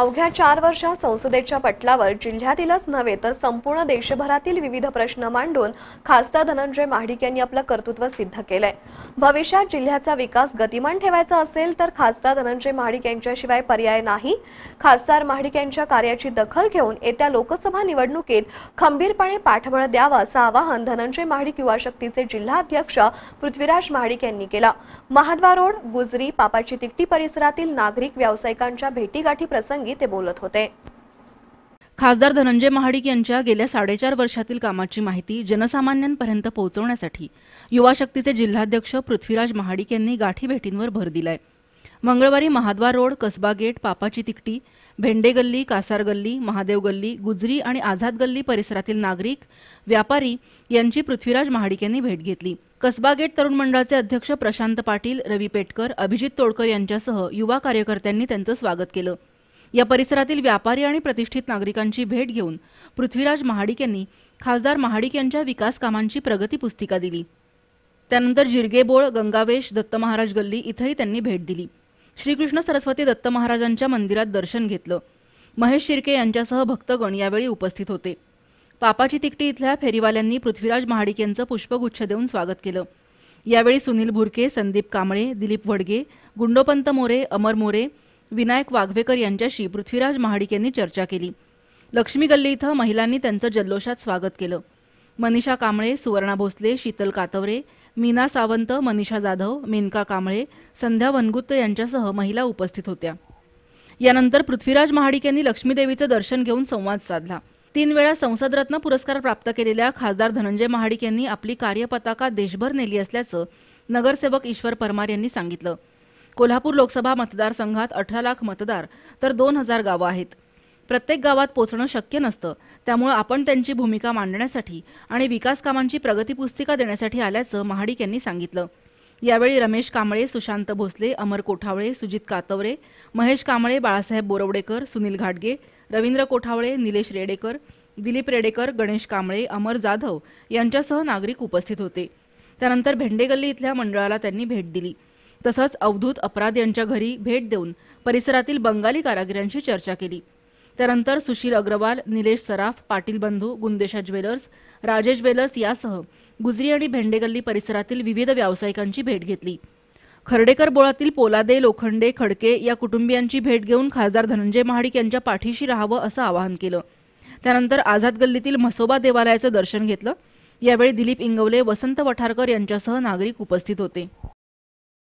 अवघ्या चार वर्षात संसदेच्या पटलावर जिल्ह्यातीलच नव्हे तर संपूर्ण देशभरातील विविध प्रश्न मांडून खासदार धनंजय महाडिक यांनी आपलं कर्तृत्व सिद्ध केलंय. भविष्यात जिल्ह्याचा विकास गतिमान ठेवायचा असेल तर खासदार धनंजय महाडिक यांच्याशिवाय पर्याय नाही. खासदार महाडिक यांच्या कार्याची दखल घेऊन येत्या लोकसभा निवडणुकीत खंबीरपणे पाठबळ द्यावं असं आवाहन धनंजय महाडिक युवा शक्तीचे जिल्हाध्यक्ष पृथ्वीराज महाडिक यांनी केलं. महाद्वार रोड गुजरी पापाची तिकटी परिसरातील नागरिक व्यावसायिकांच्या भेटीगाठी प्रसंगी ते बोलत होते. खासदार धनंजय महाडिक यांच्या गेल्या साडेचार वर्षातील कामाची माहिती जनसामान्यांपर्यंत पोहोचवण्यासाठी युवा शक्तीचे जिल्हाध्यक्ष पृथ्वीराज महाडिक यांनी गाठी भेटींवर भर दिलाय. मंगळवारी महाद्वार रोड कसबा गेट पापाची तिकटी भेंडे गल्ली कासार गल्ली महादेव गल्ली गुजरी आणि आझाद गल्ली परिसरातील नागरिक व्यापारी यांची पृथ्वीराज महाडिक यांनी भेट घेतली. कसबा गेट तरुण मंडळाचे अध्यक्ष प्रशांत पाटील रवी पेटकर अभिजित तोडकर यांच्यासह युवा कार्यकर्त्यांनी त्यांचं स्वागत केलं. या परिसरातील व्यापारी आणि प्रतिष्ठित नागरिकांची भेट घेऊन पृथ्वीराज महाडिक यांनी खासदार महाडिक यांच्या विकास कामांची प्रगती पुस्तिका दिली. त्यानंतर जिरगेबोळ गंगावेश दत्त महाराज गल्ली इथंही त्यांनी भेट दिली. श्रीकृष्ण सरस्वती दत्त महाराजांच्या मंदिरात दर्शन घेतलं. महेश शिर्के यांच्यासह भक्तगण यावेळी उपस्थित होते. पापाची तिकटी इथल्या फेरीवाल्यांनी पृथ्वीराज महाडिक यांचं पुष्पगुच्छ देऊन स्वागत केलं. यावेळी सुनील भुरके संदीप कांबळे दिलीप वडगे गुंडोपंत मोरे अमर मोरे विनायक वाघवेकर यांच्याशी पृथ्वीराज महाडिक यांनी चर्चा केली. लक्ष्मी गल्ली इथं महिलांनी त्यांचं जल्लोषात स्वागत केलं. मनीषा कांबळे सुवर्णा भोसले शीतल कातवरे मीना सावंत मनीषा जाधव मेनका कांबळे संध्या वनगुत्त यांच्यासह महिला उपस्थित होत्या. यानंतर पृथ्वीराज महाडिक यांनी लक्ष्मीदेवीचं दर्शन घेऊन संवाद साधला. तीन वेळा संसदरत्न पुरस्कार प्राप्त केलेल्या खासदार धनंजय महाडिक यांनी आपली कार्यपताका देशभर नेली असल्याचं नगरसेवक ईश्वर परमार यांनी सांगितलं. कोल्हापूर लोकसभा मतदारसंघात अठरा लाख मतदार तर दोन हजार गावं आहेत. प्रत्येक गावात पोचणं शक्य नसतं. त्यामुळे आपण त्यांची भूमिका मांडण्यासाठी आणि विकास कामांची प्रगती पुस्तिका देण्यासाठी आल्याचं महाडिक यांनी सांगितलं. यावेळी रमेश कांबळे सुशांत भोसले अमर कोठावळे सुजित कातवरे महेश कांबळे बाळासाहेब बोरवडेकर सुनील घाटगे रवींद्र कोठावळे निलेश रेडेकर दिलीप रेडेकर गणेश कांबळे अमर जाधव यांच्यासह नागरिक उपस्थित होते. त्यानंतर भेंडेगल्ली इथल्या मंडळाला त्यांनी भेट दिली. तसंच अवधूत अपराध यांच्या घरी भेट देऊन परिसरातील बंगाली कारागिरांशी चर्चा केली. त्यानंतर सुशील अग्रवाल निलेश सराफ पाटील बंधू गुंदेशा ज्वेलर्स राजेश ज्वेलर्स यासह गुजरी आणि भेंडेगल्ली परिसरातील विविध व्यावसायिकांची भेट घेतली. खर्डेकर बोळातील पोलादे लोखंडे खडके या कुटुंबियांची भेट घेऊन खासदार धनंजय महाडिक यांच्या पाठीशी राहावं असं आवाहन केलं. त्यानंतर आझाद गल्लीतील म्हसोबा देवालयाचं दर्शन घेतलं. यावेळी दिलीप इंगवले वसंत वठारकर यांच्यासह नागरिक उपस्थित होते.